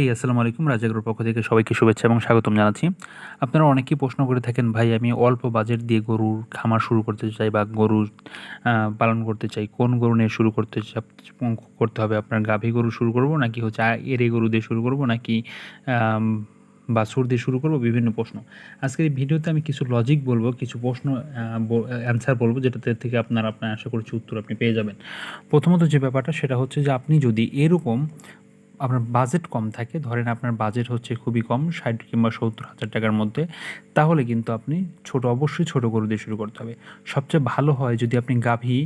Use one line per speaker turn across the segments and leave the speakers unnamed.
হেই আসসালামু আলাইকুম রাজাগুলোর পক্ষ থেকে সবাইকে শুভেচ্ছা এবং স্বাগতম জানাচ্ছি। আপনারা অনেকেই প্রশ্ন করে থাকেন ভাই আমি অল্প বাজেট দিয়ে গরুর খামার শুরু করতে চাই বা গরু পালন করতে চাই। কোন গরু নিয়ে শুরু করতে করতে হবে? আপনার গাভী গরু শুরু করব নাকি হচ্ছে এরে গরু দিয়ে শুরু করব নাকি আম, বাছুর দিয়ে শুরু করব? বিভিন্ন প্রশ্ন। আজকের এই ভিডিওতে আমি কিছু লজিক বলব কিছু প্রশ্ন অ্যান্সার বলব যেটাতে থেকে আপনার আপনার আশা করছি উত্তর আপনি পেয়ে যাবেন। প্রথমত যে ব্যাপারটা সেটা হচ্ছে যে আপনি যদি এরকম আপনার বাজেট কম থাকে, ধরেন আপনার বাজেট হচ্ছে খুবই কম, ষাট কিংবা সত্তর হাজার টাকার মধ্যে, তাহলে কিন্তু আপনি ছোট, অবশ্যই ছোট গরু দিয়ে শুরু করতে হবে। সবচেয়ে ভালো হয় যদি আপনি গাভী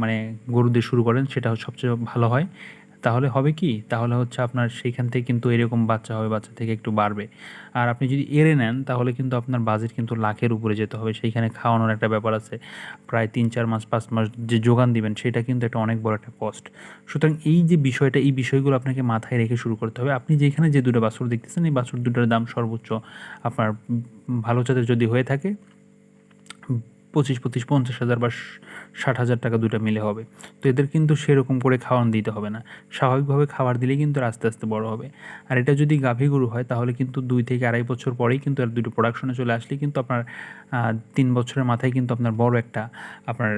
মানে গরু দিয়ে শুরু করেন, সেটা সবচেয়ে ভালো হয়। তাহলে হবে কি? তাহলে হচ্ছে আপনার সেইখান থেকে কিন্তু এরকম বাচ্চা হবে, বাচ্চা থেকে একটু বাড়বে। আর আপনি যদি এড়ে নেন, তাহলে কিন্তু আপনার বাজেট কিন্তু লাখের উপরে যেতে হবে। সেইখানে খাওয়ানোর একটা ব্যাপার আছে। প্রায় তিন, চার মাস, পাঁচ মাস যে যোগান দিবেন, সেটা কিন্তু একটা অনেক বড় একটা কস্ট সুতরাং এই যে বিষয়টা, এই বিষয়গুলো আপনাকে মাথায় রেখে শুরু করতে হবে। আপনি যেখানে যে দুটো বাছুর দেখতেছেন, এই বাছুর দুটোর দাম সর্বোচ্চ আপনার ভালো জাতের যদি হয়ে থাকে পঁচিশ পঁচিশ, পঞ্চাশ হাজার বা ষাট হাজার টাকা দুটো মিলে হবে। তো এদের কিন্তু সেরকম করে খাওয়ান দিতে হবে না। স্বাভাবিকভাবে খাবার দিলেই কিন্তু আস্তে আস্তে বড় হবে। আর এটা যদি গাভী গরু হয়, তাহলে কিন্তু দুই থেকে আড়াই বছর পরেই কিন্তু আর দুটো প্রোডাকশনে চলে আসলে কিন্তু আপনার তিন বছরের মাথায় কিন্তু আপনার বড় একটা, আপনার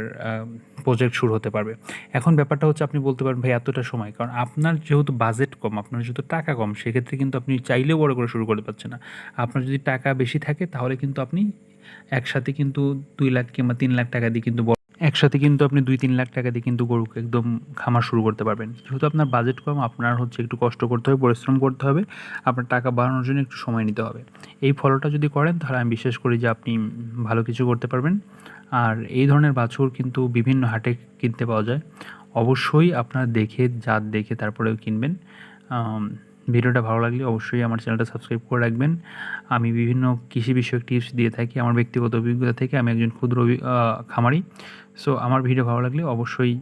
প্রজেক্ট শুরু হতে পারবে। এখন ব্যাপারটা হচ্ছে আপনি বলতে পারেন, ভাই, এতটা সময়। কারণ আপনার যেহেতু বাজেট কম, আপনার যেহেতু টাকা কম, সেক্ষেত্রে কিন্তু আপনি চাইলেও বড় করে শুরু করতে পারছেন না। আপনার যদি টাকা বেশি থাকে, তাহলে কিন্তু আপনি একসাথে কিন্তু দুই লাখ কিংবা তিন লাখ টাকা দিয়ে কিন্তু একসাথে কিন্তু আপনি দুই তিন লাখ টাকা দিয়ে কিন্তু গরুকে একদম খামার শুরু করতে পারবেন। যেহেতু আপনার বাজেট কম, আপনার হচ্ছে একটু কষ্ট করতে হবে, পরিশ্রম করতে হবে, আপনার টাকা বাড়ানোর জন্য একটু সময় নিতে হবে। এই ফলোটা যদি করেন, তাহলে আমি বিশ্বাস করি যে আপনি ভালো কিছু করতে পারবেন। আর এই ধরনের বাছুর কিন্তু বিভিন্ন হাটে কিনতে পাওয়া যায়। অবশ্যই আপনার দেখে, জাত দেখে তারপরেও কিনবেন। ভিডিওটা ভালো লাগলে অবশ্যই আমার চ্যানেলটা সাবস্ক্রাইব করে রাখবেন। আমি বিভিন্ন কৃষি বিষয়ক টিপস দিয়ে থাকি, আমার ব্যক্তিগত অভিজ্ঞতা থেকে। আমি একজন ক্ষুদ্র খামারি। সো আমার ভিডিও ভালো লাগলে অবশ্যই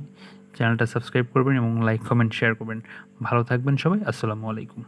চ্যানেলটা সাবস্ক্রাইব করবেন এবং লাইক, কমেন্ট, শেয়ার করবেন। ভালো থাকবেন সবাই, আসসালামু আলাইকুম।